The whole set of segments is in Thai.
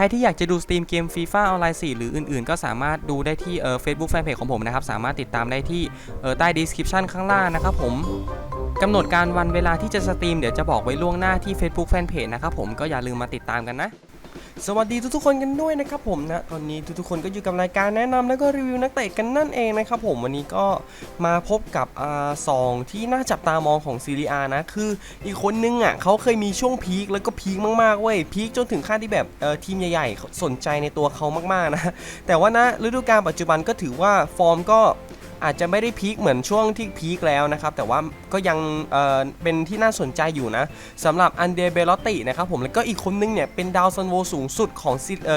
รที่อยากจะดูสตรีมเกมฟีฟ่าออนไลน์4หรืออื่น ๆ ก็สามารถดูได้ที่เอ่อ Facebook Fanpage ของผมนะครับ สามารถติดตามได้ที่เอ่อใต้ดีสคริปชันข้างล่างนะครับผมกำหนดการวันเวลาที่จะสตรีมเดี๋ยวจะบอกไว้ล่วงหน้าที่ Facebook Fanpage นะครับผมก็อย่าลืมมาติดตามกันนะ สวัสดีทุกๆคนกันด้วยนะครับผมนะตอนนี้ทุกๆคนก็อยู่กับรายการแนะนำแล้วก็รีวิวนักเตะกันนั่นเองนะครับผมวันนี้ก็มาพบกับอ่าสองที่น่าจับตามองของซีรีอานะคืออีกคนนึงอะเขาเคยมีช่วงพีคแล้วก็พีคมากๆเว้ยพีคจนถึงขั้นที่แบบเอ่อทีมใหญ่ๆสนใจในตัวเขามากๆนะแต่ว่านะฤดูกาลปัจจุบันก็ถือว่าฟอร์มก็ อาจจะไม่ได้พีคเหมือนช่วงที่พีคแล้วนะครับ แต่ว่าก็ยังเเป็นที่น่าสนใจอยู่นะสำหรับอันเดเบลตตินะครับผมแล้วก็อีกคนนึงเนี่ยเป็นดาวซันโวสูงสุดของ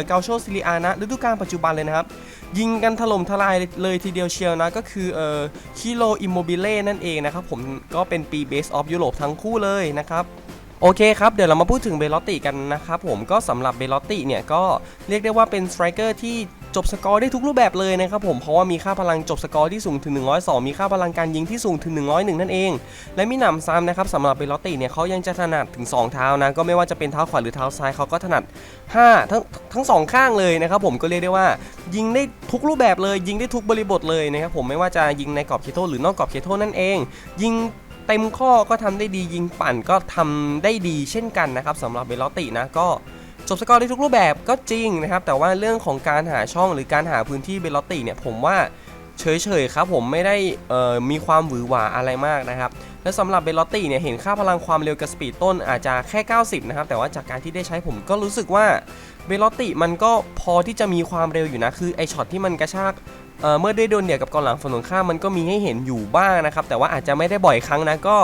เกาโชซิลิอานะฤดูกาลปัจจุบันเลยนะครับ ยิงกันถล่มทลายเลยทีเดียวเชียวนะ ก็คือเออคิโลอิมโมบิเล่นั่นเองนะครับผมก็เป็นปีเบสออฟยุโรปทั้งคู่เลยนะครับโอเคครับ เดี๋ยวเรามาพูดถึงเบลลอตติกันนะครับผมก็สำหรับเบลลอตติเนี่ยก็เรียกได้ว่าเป็นสไตรเกอร์ที่ จบสกอร์ได้ทุกรูปแบบเลยนะครับผมเพราะว่ามีค่าพลังจบสกอร์ที่สูงถึง 102 มีค่าพลังการยิงที่สูงถึง 101 นั่นเอง และมีหนำซ้ำนะครับสำหรับเบลลอตติเนี่ยเขายังจะถนัดถึง 2 เท้านะก็ไม่ว่าจะเป็นเท้าขวาหรือเท้าซ้ายเขาก็ถนัด 5 ทั้งทั้งสองข้างเลยนะครับผมก็เรียกได้ว่า ยิงได้ทุกรูปแบบเลย ยิงได้ทุกบริบทเลยนะครับผมไม่ว่าจะยิงในกรอบเขตโทหรือนอกกรอบเขตโทนั่นเอง ยิงเต็มข้อก็ทำได้ดียิงปั่นก็ทำได้ดีเช่นกันนะครับสำหรับเบลลอตตินะก็ จบสกอร์ได้ทุกรูปแบบก็จริงนะครับ แต่ว่าเรื่องของการหาช่องหรือการหาพื้นที่เบลลอตติเนี่ยผมว่าเฉยๆครับผมไม่ได้มีความหวือหวาอะไรมากนะครับ และสำหรับเบลลอตติเนี่ยเห็นค่าพลังความเร็วกับสปีดต้นอาจจะแค่ 90 นะครับ แต่ว่าจากการที่ได้ใช้ผมก็รู้สึกว่าเบลลอตติมันก็พอที่จะมีความเร็วอยู่นะ คือไอช็อตที่มันกระชากเเมื่อได้โดนเดี่ยวกับกองหลังฝั่งตรงข้ามมันก็มีให้เห็นอยู่บ้างนะครับ แต่ว่าอาจจะไม่ได้บ่อยครั้งนะก็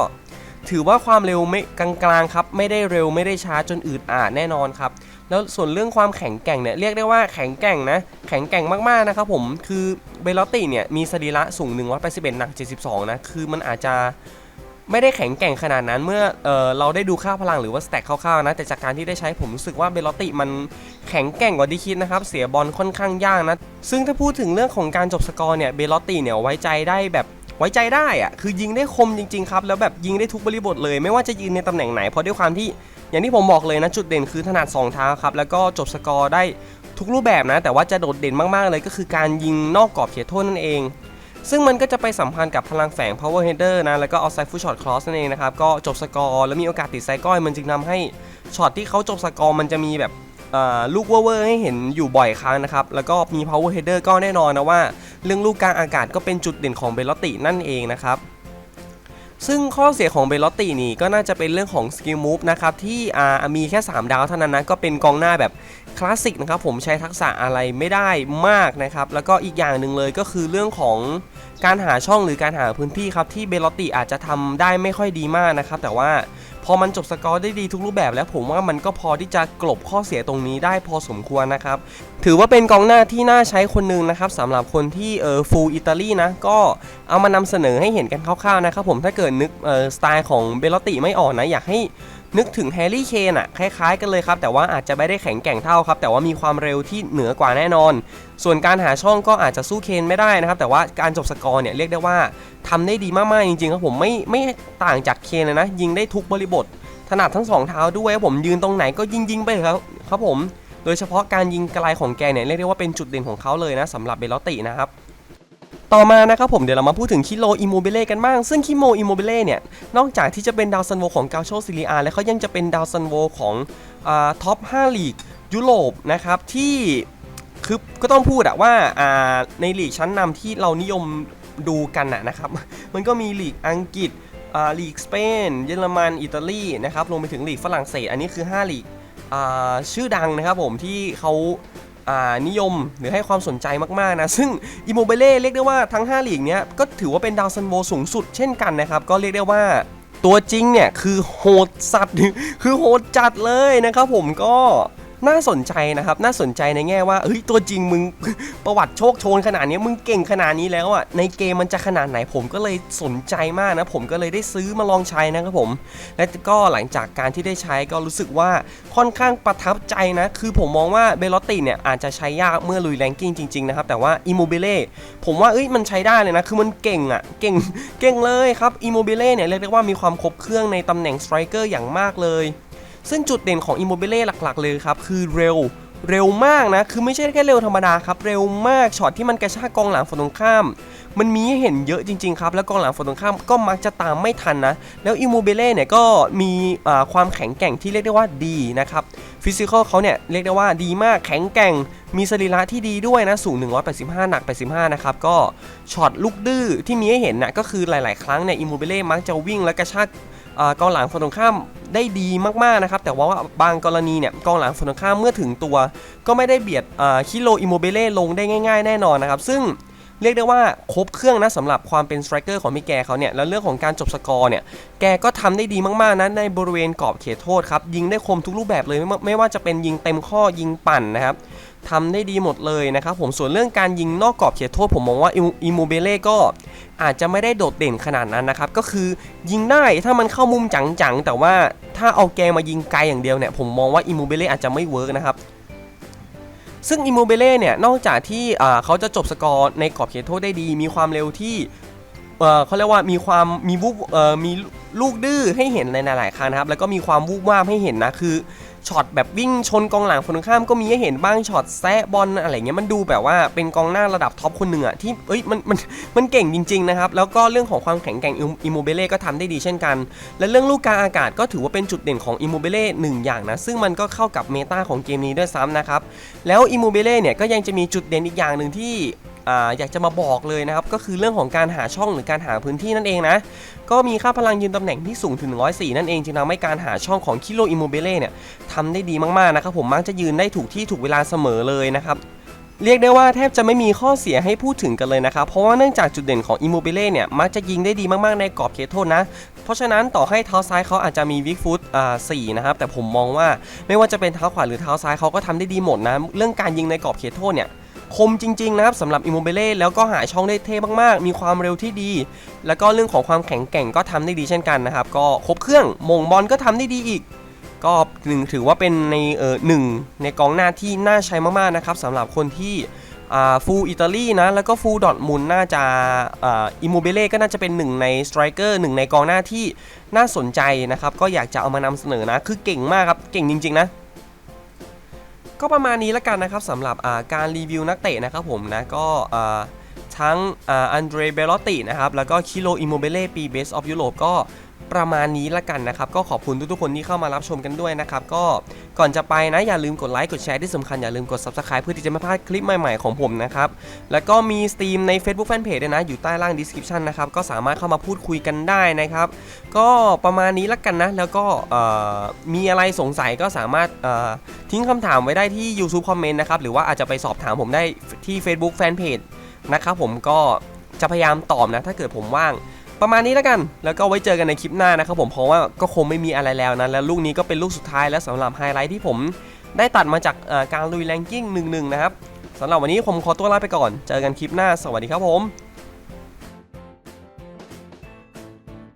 ถือว่าความเร็วไม่กลางๆครับ ไม่ได้เร็วไม่ได้ช้าจนอืดอาดแน่นอนครับ แล้วส่วนเรื่องความแข็งแกร่งเนี่ยเรียกได้ว่าแข็งแกร่งนะแข็งแกร่งมากๆนะครับผมคือเบลลอตติเนี่ยมีสรีระสูง181หนัก 72 นะ คือมันอาจจะไม่ได้แข็งแกร่งขนาดนั้นเมื่อเออเราได้ดูค่าพลังหรือว่าสแต็กคร่าวๆนะ แต่จากการที่ได้ใช้ผมรู้สึกว่าเบลลอตติมันแข็งแกร่งกว่าที่คิดนะครับ เสียบอลค่อนข้างยากนะ ซึ่งถ้าพูดถึงเรื่องของการจบสกอร์เนี่ยเบลลอตติเนี่ยไว้ใจได้แบบ ไว้ใจได้อะคือยิงได้คมจริงๆครับแล้วแบบยิงได้ทุกบริบทเลย ไม่ว่าจะยืนในตำแหน่งไหนเพราะด้วยความที่อย่างที่ผมบอกเลยนะจุดเด่นคือถนัด2เท้าครับแล้วก็จบสกอร์ได้ทุกรูปแบบนะ แต่ว่าจะโดดเด่นมากๆเลยก็คือการยิงนอกกรอบเขตโทษนั่นเอง ซึ่งมันก็จะไปสัมพันธ์กับพลังแฝง power header นะแล้วก็ outside foot shot cross นั่นเองนะครับก็จบสกอร์แล้วมีโอกาสติดไซก้อยมันจึงทำให้ช็อตที่เขาจบสกอร์มันจะมีแบบ ลูกเวอร์ให้เห็นอยู่บ่อยครั้งนะครับ แล้วก็มี power header ก็แน่นอนนะว่า เรื่องลูกกลางอากาศก็เป็นจุดเด่นของเบลลอตตินั่นเองนะครับซึ่งข้อเสียของเบลลอตตินี่ก็น่าจะเป็นเรื่องของสกิลมูฟนะครับที่มีแค่ 3 ดาวเท่านั้นนะก็เป็นกองหน้าแบบคลาสสิกนะครับผมใช้ทักษะอะไรไม่ได้มากนะครับแล้วก็อีกอย่างหนึ่งเลยก็คือเรื่องของการหาช่องหรือการหาพื้นที่ครับที่เบลลอตติอาจจะทำได้ไม่ค่อยดีมากนะครับแต่ว่า อมันจบสกอร์ได้ดีทุกรูปแบบแล้วผมว่ามันก็พอที่จะกลบข้อเสียตรงนี้ได้พอสมควรนะครับ ถือว่าเป็นกองหน้าที่น่าใช้คนหนึ่งนะครับสำหรับคนที่เออฟูลอิตาลีนะ ก็เอามานำเสนอให้เห็นกันคร่าวๆนะครับผมถ้าเกิดนึกเออสไตล์ของเบลลติไม่ออกนะ อยากให้นึกถึงแฮร์รี่เคนอะคล้ายๆกันเลยครับ แต่ว่าอาจจะไม่ได้แข็งแกร่งเท่าครับ แต่ว่ามีความเร็วที่เหนือกว่าแน่นอน ส่วนการหาช่องก็อาจจะสู้เคนไม่ได้นะครับ แต่ว่าการจบสกอร์เนี่ยเรียกได้ว่าทำได้ดีมากๆจริงๆครับผมไม่ไม่ต่างจากเคนเลยนะ ยิงได้ทุกบริบท ถนัดทั้งสองเท้าด้วยผมยืนตรงไหนก็ยิงยิงไปครับครับผมโดยเฉพาะการยิงไกลของแกเนี่ยเรียกได้ว่าเป็นจุดเด่นของเขาเลยนะสำหรับเบลลอตตินะครับต่อมานะครับผมเดี๋ยวเรามาพูดถึงคิโลอิโมเบเล่กันบ้าง ซึ่งคิโมอิโมเบเล่เนี่ยนอกจากที่จะเป็นดาวซันโวของกาโชซิลิอาแล้วเขายังจะเป็นดาวซันโวของท็อป5ลีกยุโรปนะครับที่คือก็ต้องพูดอะว่าอ่าในลีกชั้นนำที่เรานิยมดูกันอะนะครับ มันก็มีลีกอังกฤษ ลีกสเปนเยอรมันอิตาลีนะครับรวมไปถึงลีกฝรั่งเศส อันนี้คือ5ลีกอ่าชื่อดังนะครับผมที่เขาอ่านิยมหรือให้ความสนใจมากๆนะซึ่งอิโมเบเล่เรียกได้ว่าทั้ง5ลีกเนี้ยก็ถือว่าเป็นดาวซันโวสูงสุดเช่นกันนะครับ ก็เรียกได้ว่าตัวจริงเนี่ยคือโหดสัตว์คือโหดจัดเลยนะครับผมก็ น่าสนใจนะครับ น่าสนใจในแง่ว่าเฮ้ยตัวจริงมึงประวัติโชคโชนขนาดนี้มึงเก่งขนาดนี้แล้วอะในเกมมันจะขนาดไหนผมก็เลยสนใจมากนะ ผมก็เลยได้ซื้อมาลองใช้นะครับผม และก็หลังจากการที่ได้ใช้ก็รู้สึกว่าค่อนข้างประทับใจนะ คือผมมองว่าเบลอตติเนี่ยอาจจะใช้ยากเมื่อลุยแรงกิ้งจริงๆนะครับแต่ว่าอิโมเบเล่ผมว่าเอ้ยมันใช้ได้เลยนะ คือมันเก่งอะเก่งเก่งเลยครับอิโมเบเล่เนี่ยเรียกได้ว่ามีความครบเครื่องในตำแหน่งสไตรเกอร์อย่างมากเลย ซึ่งจุดเด่นของ Immobile หลักๆ เลยครับ คือเร็วเร็วมากนะ คือไม่ใช่แค่เร็วธรรมดาครับ เร็วมาก ช็อตที่มันกระชากกองหลังฝั่งตรงข้าม มันมีให้เห็นเยอะจริง ๆ ครับ แล้วกองหลังฝั่งตรงข้ามก็มักจะตามไม่ทันนะ แล้วอิโมเบเล่เนี่ยก็มีความแข็งแกร่งที่เรียกได้ว่าดีนะครับ ฟิสิกอลเขาเนี่ยเรียกได้ว่าดีมาก แข็งแกร่ง มีสรีระที่ดีด้วยนะ สูง 185 หนัก 85 นะครับ ก็ช็อตลูกดื้อที่มีให้เห็นนะก็คือหลาย ๆ ครั้งเนี่ย อิโมเบเล่มักจะวิ่งและกระชาก กองหลังฝั่งตรงข้ามได้ดีมากๆนะครับแต่ว่าบางกรณีเนี่ยกองหลังฝั่งตรงข้ามเมื่อถึงตัว ก็ไม่ได้เบียดคิโลอิโมเบเล่ลงได้ง่ายๆ แน่นอนนะครับซึ่งเรียกได้ว่าครบเครื่องนะสำหรับความเป็นสไตรเกอร์ของพี่แกเขาเนี่ย แล้วเรื่องของการจบสกอร์เนี่ย แกก็ทำได้ดีมากๆนะในบริเวณกรอบเขตโทษครับ ยิงได้คมทุกรูปแบบเลย ไม่ว่าจะเป็นยิงเต็มข้อยิงปั่นนะครับ ทำได้ดีหมดเลยนะครับผมส่วนเรื่องการยิงนอกกรอบเขตโทษผมมองว่าอิโมเบเล่ก็อาจจะไม่ได้โดดเด่นขนาดนั้นนะครับ ก็คือยิงได้ถ้ามันเข้ามุมจังๆ แต่ว่าถ้าเอาแกมายิงไกลอย่างเดียวเนี่ยผมมองว่าอิมูเบเล่อาจจะไม่เวิร์กนะครับซึ่งอิมูเบเล่เนี่ยนอกจากที่เขาจะจบสกอร์ในกรอบเขตโทษได้ดี มีความเร็วที่เออเขาเรียกว่ามีความมีวูบเออมีลูกดื้อให้เห็นในหลายๆครั้งนะครับ แล้วก็มีความวูบวาบให้เห็นนะคือ ช็อตแบบวิ่งชนกองหลังฝั่งตรงข้ามก็มีให้เห็นบ้างช็อตแซะบอลอะไรเงี้ยมันดูแบบว่าเป็นกองหน้าระดับท็อปคนหนึ่งอะที่เอ้ยมันมันมันเก่งจริงๆนะครับแล้วก็เรื่องของความแข็งแกร่งอิโมเบเล่ก็ทำได้ดีเช่นกัน และเรื่องลูกกลางอากาศก็ถือว่าเป็นจุดเด่นของอิโมเบเล่หนึ่งอย่างนะซึ่งมันก็เข้ากับเมตาของเกมนี้ด้วยซ้ำนะครับแล้วอิโมเบเล่เนี่ยก็ยังจะมีจุดเด่นอีกอย่างหนึ่งที่ ออยากจะมาบอกเลยนะครับ ก็คือเรื่องของการหาช่องหรือการหาพื้นที่นั่นเองนะ ก็มีค่าพลังยืนตำแหน่งที่สูงถึง 104 นั่นเองจึงทำให้การหาช่องของคิโลอิโมเบเล่เนี่ยทำได้ดีมากๆนะครับผมมักจะยืนได้ถูกที่ถูกเวลาเสมอเลยนะครับเรียกได้ว่าแทบจะไม่มีข้อเสียให้พูดถึงกันเลยนะครับ เพราะว่าเนื่องจากจุดเด่นของอิโมเบเล่เนี่ย มักจะยิงได้ดีมากๆในกรอบเขตโทษนะ เพราะฉะนั้นต่อให้เท้าซ้ายเขาอาจจะมีวิกฟุตอ่าสี่นะครับ แต่ผมมองว่าไม่ว่าจะเป็นเท้าขวาหรือเท้าซ้ายเขาก็ทำได้ดีหมดนะ เรื่องการยิงในกรอบเขตโทษเนี่ย คมจริง ๆ นะครับสำหรับอิโมเบเล่แล้วก็หาช่องได้เท่มากๆ มีความเร็วที่ดี แล้วก็เรื่องของความแข็งแกร่งก็ทำได้ดีเช่นกันนะครับ ก็ครบเครื่องมงบอลก็ทำได้ดีอีก ก็หนึ่งถือว่าเป็นในเออหนึ่งในกองหน้าที่น่าใช้มากๆนะครับสำหรับคนที่อ่าฟูอิตาลีนะ แล้วก็ฟูดอทมุนน่าจะอ่าอิโมเบเล่ก็น่าจะเป็นหนึ่งในสไตรเกอร์หนึ่งในกองหน้าที่น่าสนใจนะครับ ก็อยากจะเอามานำเสนอนะ คือเก่งมากครับ เก่งจริง ๆ นะ ก็ประมาณนี้แล้วกันนะครับสำหรับการรีวิวนักเตะนะครับผมนะก็ทั้งอันเดรเบลอตินะครับแล้วก็คิโลอิโมเบเล่ปีเบสออฟยุโรปก็ ประมาณนี้ละกันนะครับ ก็ขอบคุณทุกๆคนที่เข้ามารับชมกันด้วยนะครับ ก็ก่อนจะไปนะ อย่าลืมกดไลค์กดแชร์ที่สำคัญอย่าลืมกด Subscribe เพื่อที่จะไม่พลาดคลิปใหม่ๆของผมนะครับ แล้วก็มีสตรีมใน Facebook Fanpage ด้วยนะ อยู่ใต้ล่าง description นะครับ ก็สามารถเข้ามาพูดคุยกันได้นะครับ ก็ประมาณนี้ละกันนะ แล้วก็มีอะไรสงสัยก็สามารถทิ้งคำถามไว้ได้ที่ YouTube Comment นะครับหรือว่าอาจจะไปสอบถามผมได้ที่ Facebook Fanpage นะครับผมก็จะพยายามตอบนะถ้าเกิดผมว่าง ประมาณนี้แล้วกัน แล้วก็ไว้เจอกันในคลิปหน้านะครับผม เพราะว่าก็คงไม่มีอะไรแล้วนะ แล้วลูกนี้ก็เป็นลูกสุดท้ายแล้วสำหรับไฮไลท์ที่ผมได้ตัดมาจากการลุยแรงกิ้งหนึ่งๆนะครับสำหรับวันนี้ผมขอตัวลาไปก่อน เจอกันคลิปหน้า สวัสดีครับผม